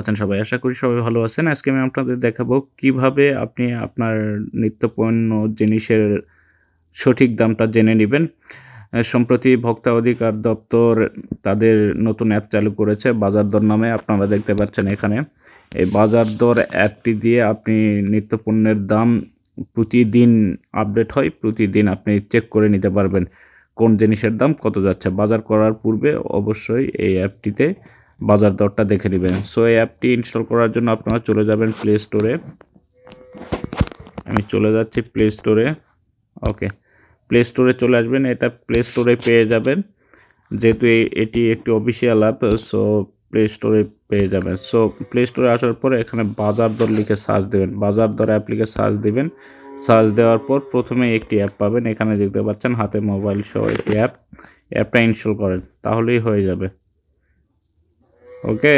আছেন সবাই? আশা করি সবাই ভালো আছেন। আজকে আমি আপনাদের দেখাবো কীভাবে আপনি আপনার নিত্যপণ্য জিনিসের সঠিক দামটা জেনে নেবেন। সম্প্রতি ভোক্তা অধিকার দপ্তর তাদের নতুন অ্যাপ চালু করেছে, বাজার দর নামে। আপনারা দেখতে পাচ্ছেন এখানে। এই বাজার দর অ্যাপটি দিয়ে আপনি নিত্যপণ্যের দাম প্রতিদিন আপডেট হয়, প্রতিদিন আপনি চেক করে নিতে পারবেন কোন জিনিসের দাম কত যাচ্ছে। বাজার করার পূর্বে অবশ্যই এই অ্যাপটিতে বাজার দরটা দেখে নেবেন। সো এই অ্যাপটি ইনস্টল করার জন্য আপনারা চলে যাবেন প্লে স্টোরে আমি চলে যাচ্ছি প্লে স্টোরে ওকে প্লে স্টোরে চলে আসবেন। এটা প্লে স্টোরে পেয়ে যাবেন। যেহেতু এটি একটি অফিসিয়াল অ্যাপ সো প্লে স্টোরে পেয়ে যাবেন। সো প্লে স্টোরে আসার পরে এখানে বাজার দর লিখে সার্চ দেবেন। বাজার দর অ্যাপ লিখে সার্চ দিবেন। সার্চ দেওয়ার পর প্রথমে একটি অ্যাপ পাবেন। এখানে দেখতে পাচ্ছেন হাতে মোবাইল সহ একটি অ্যাপ অ্যাপটা ইনস্টল করেন। তাহলেই হয়ে যাবে। ওকে।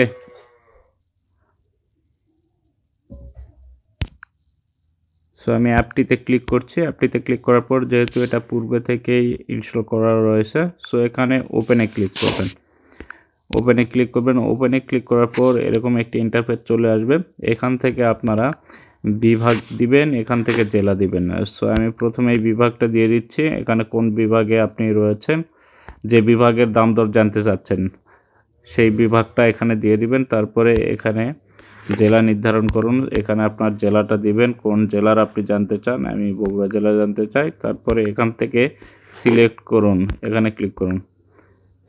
সো আমি অ্যাপটিতে ক্লিক করছি। অ্যাপটিতে ক্লিক করার পর যেহেতু এটা পূর্বে থেকেই ইনস্টল করা রয়েছে সো এখানে ওপেনে ক্লিক করবেন। ওপেনে ক্লিক করবেন। ওপেনে ক্লিক করার পর এরকম একটি ইন্টারফেস চলে আসবে। এখান থেকে আপনারা বিভাগ দিবেন, এখান থেকে জেলা দিবেন। সো আমি প্রথমে এই বিভাগটা দিয়ে দিচ্ছি। এখানে কোন বিভাগে আপনি রয়েছেন, যে বিভাগের দাম দর জানতে চাচ্ছেন। সেই বিভাগটা এখানে দিয়ে দিবেন। তারপরে এখানে জেলা নির্ধারণ করুন। এখানে আপনার জেলাটা দিবেন, কোন জেলার আপনি জানতে চান, আমি বগুড়া জেলা জানতে চাই। তারপরে এখান থেকে সিলেক্ট করুন, এখানে ক্লিক করুন।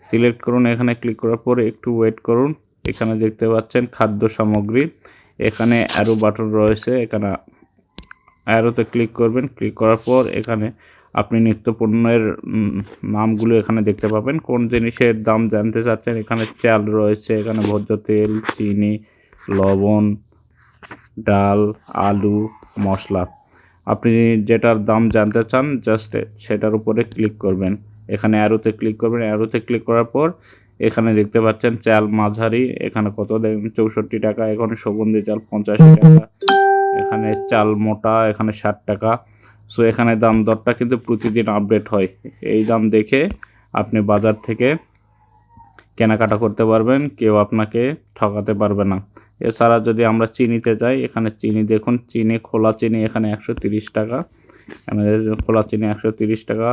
সিলেক্ট করুন, এখানে ক্লিক করার পরে একটু ওয়েট করুন। এখানে দেখতে পাচ্ছেন খাদ্য সামগ্রী। এখানে অ্যারো বাটন রয়েছে, এখানে অ্যারোতে ক্লিক করবেন। ক্লিক করার পর এখানে আপনি নিত্য পণ্যের নামগুলো এখানে দেখতে পাবেন। কোন জিনিসের দাম জানতে চাচ্ছেন? এখানে চাল রয়েছে, এখানে ভোজ্য তেল, চিনি, লবণ, ডাল, আলু, মশলা। আপনি যেটার দাম জানতে চান, জাস্ট সেটার উপরে ক্লিক করবেন। এখানে অ্যারোতে ক্লিক করবেন। অ্যারোতে ক্লিক করার পর এখানে দেখতে পাচ্ছেন চাল মাঝারি, এখানে কত চৌষট্টি টাকা। এখানে সুগন্ধি চাল পঞ্চাশ টাকা। এখানে চাল মোটা, এখানে ষাট টাকা। সো এখানে দাম দরটা কিন্তু প্রতিদিন আপডেট হয়। এই দাম দেখে আপনি বাজার থেকে কেনাকাটা করতে পারবেন, কেউ আপনাকে ঠকাতে পারবে না। এছাড়া যদি আমরা চিনিতে যাই, এখানে চিনি দেখুন, চিনি, খোলা চিনি এখানে একশো তিরিশ টাকা। আমাদের খোলা চিনি একশো তিরিশ টাকা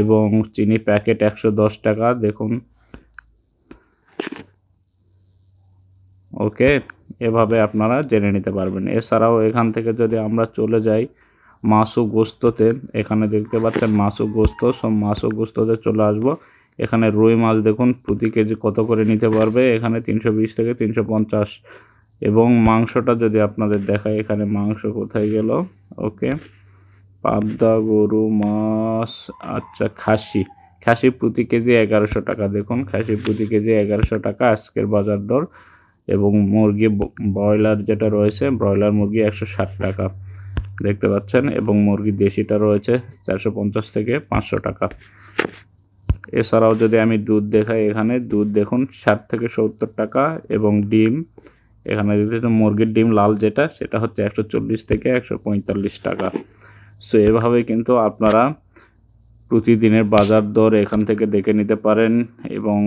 এবং চিনি প্যাকেট একশো দশ টাকা, দেখুন। ওকে, এভাবে আপনারা জেনে নিতে পারবেন। এছাড়াও এখান থেকে যদি আমরা চলে যাই মাসু গোস্ততে এখানে দেখতে পাচ্ছেন মাসু গোস্ত সব মাসু গোস্ততে চলে আসব। এখানে রুই মাছ দেখুন, প্রতি কেজি কত করে নিতে পারবে? এখানে তিনশো বিশ থেকে তিনশো পঞ্চাশ। এবং মাংসটা যদি আপনাদের দেখায় এখানে মাংস কোথায় গেল? ওকে, পাবদা গরু মাছ আচ্ছা খাসি। খাসি প্রতি কেজি এগারোশো টাকা, দেখুন, খাসি প্রতি কেজি এগারোশো টাকা, আজকের বাজার দর। এবং মুরগি ব্রয়লার যেটা রয়েছে, ব্রয়লার মুরগি একশো ষাট টাকা। দেখতে পাচ্ছেন, এবং মুরগি দেশিটা রয়েছে চারশো পঞ্চাশ থেকে পাঁচশো টাকা। এছাড়াও যদি আমি দুধ দেখাই এখানে, দুধ দেখুন ষাট থেকে সত্তর টাকা, এবং ডিম, এখানে দেখতে মুরগির ডিম লাল যেটা, সেটা হচ্ছে একশো চল্লিশ থেকে একশো পঁয়তাল্লিশ টাকা। সো এভাবে কিন্তু আপনারা প্রতিদিনের বাজার দর এখান থেকে দেখে নিতে পারেন, এবং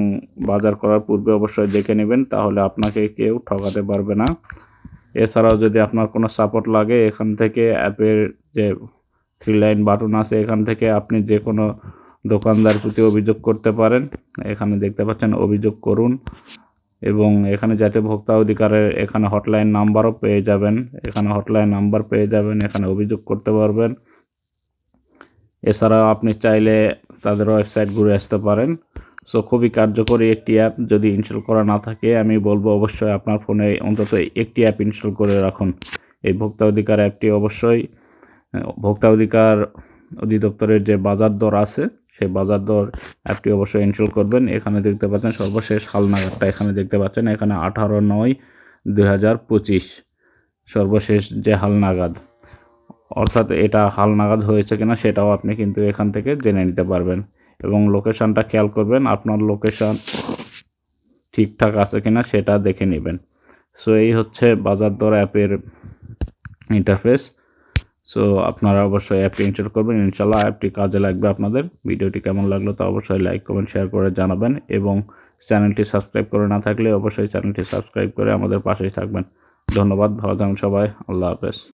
বাজার করার পূর্বে অবশ্যই দেখে নেবেন, তাহলে আপনাকে কেউ ঠকাতে পারবে না। এছাড়াও যদি আপনার কোনো সাপোর্ট লাগে, এখান থেকে অ্যাপের যে থ্রি লাইন বাটন আছে, এখান থেকে আপনি যে কোনো দোকানদার প্রতি অভিযোগ করতে পারেন। এখানে দেখতে পাচ্ছেন অভিযোগ করুন এবং এখানে যাতে ভোক্তা অধিকারের এখানে হটলাইন নাম্বারও পেয়ে যাবেন। এখানে হটলাইন নাম্বার পেয়ে যাবেন, এখানে অভিযোগ করতে পারবেন। এছাড়াও আপনি চাইলে তাদের ওয়েবসাইট ঘুরে আসতে পারেন। সো খুবই কার্যকরী একটি অ্যাপ যদি ইনস্টল করা না থাকে, আমি বলব অবশ্যই আপনার ফোনে অন্তত একটি অ্যাপ ইনস্টল করে রাখুন। এই ভোক্তা অধিকার অ্যাপটি অবশ্যই ভোক্তা অধিকার অধিদপ্তরের যে বাজার দর আছে, সেই বাজার দর অ্যাপটি অবশ্যই ইনস্টল করবেন। এখানে দেখতে পাচ্ছেন সর্বশেষ হালনাগাদটা এখানে দেখতে পাচ্ছেন। এখানে আঠারো নয় দুই সর্বশেষ যে হালনাগাদ। অর্থাৎ এটা হালনাগাদ হয়েছে কিনা সেটাও আপনি কিন্তু এখান থেকে জেনে নিতে পারবেন। এবং লোকেশনটা খেয়াল করবেন, আপনার লোকেশন ঠিকঠাক আছে কিনা সেটা দেখে নেবেন। সো এই হচ্ছে বাজার দর অ্যাপের ইন্টারফেস সো আপনারা অবশ্যই অ্যাপটি ইনস্টল করবেন। ইনশাল্লাহ অ্যাপটি কাজে লাগবে আপনাদের। ভিডিওটি কেমন লাগল তা অবশ্যই লাইক কমেন্ট শেয়ার করে জানাবেন এবং চ্যানেলটি সাবস্ক্রাইব করে না থাকলে অবশ্যই চ্যানেলটি সাবস্ক্রাইব করে আমাদের পাশেই থাকবেন। ধন্যবাদ, ভালো থাকুন সবাই। আল্লাহ হাফেজ।